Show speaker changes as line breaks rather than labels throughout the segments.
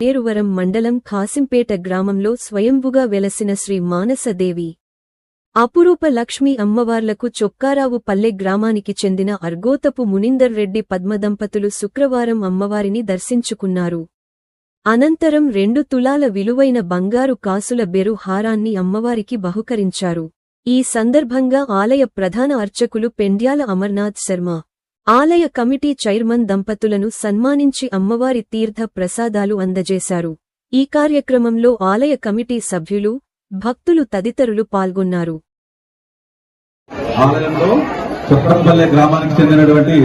పేరువరం మండలం ఖాసింపేట గ్రామంలో స్వయంభుగా వెలసిన శ్రీ మానసదేవి. అపురూప లక్ష్మీ అమ్మవార్లకు చొక్కారావు పల్లె గ్రామానికి చెందిన అర్గోతపు మునిందర్ రెడ్డి పద్మదంపతులు శుక్రవారం అమ్మవారిని దర్శించుకున్నారు. అనంతరం రెండు తులాల విలువైన బంగారు కాసుల బెరు హారాన్ని అమ్మవారికి బహుకరించారు. ఈ సందర్భంగా ఆలయ ప్రధాన అర్చకులు పెండ్యాల అమర్నాథ్ శర్మ ఆలయ కమిటీ చైర్మన్ దంపతులను సన్మానించి అమ్మవారి తీర్థ ప్రసాదాలు అందజేశారు. ఈ కార్యక్రమంలో ఆలయ కమిటీ సభ్యులు భక్తులు తదితరులు పాల్గొన్నారు.
ఆలయంలో చొక్కరంపల్లె గ్రామానికి చెందినటువంటి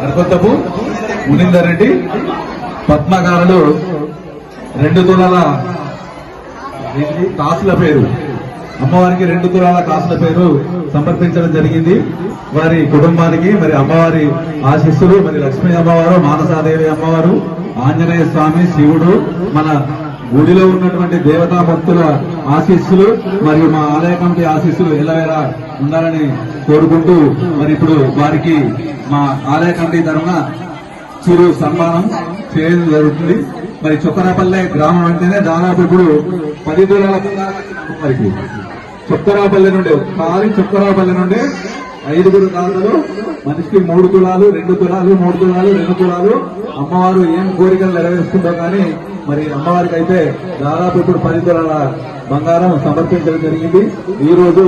నరకొత్తపు మునిందర్ రెడ్డి పద్మగారులు రెండు తులాల తాసుల పేరు. అమ్మవారికి రెండు తులాల కాసుల పేరు సమర్పించడం జరిగింది. వారి కుటుంబానికి మరి అమ్మవారి ఆశీస్సులు మరి లక్ష్మీ అమ్మవారు మానసాదేవి అమ్మవారు ఆంజనేయ స్వామి శివుడు మన గుడిలో ఉన్నటువంటి దేవతా భక్తుల ఆశీస్సులు మరియు మా ఆలయ కమిటీ ఆశీస్సులు ఎలా ఉండాలని కోరుకుంటూ మరి ఇప్పుడు వారికి మా ఆలయ కమిటీ తరఫున చిరు సన్మానం చేయడం జరుగుతుంది. మరి చొక్కరాపల్లె గ్రామం అంటేనే దాదాపు ఇప్పుడు పది దూరాల వారికి చొక్కరాపల్లె నుండి ఒకసారి చొక్కరాపల్లె నుండి ఐదుగురు దాతలు మనిషికి మూడు తులాలు రెండు తులాలు మూడు తులాలు రెండు తులాలు అమ్మవారు ఏం కోరికలు నెరవేరుస్తుందో కానీ మరి అమ్మవారికి అయితే దాదాపు ఇప్పుడు పది తులాల బంగారం సమర్పించడం జరిగింది. ఈ రోజు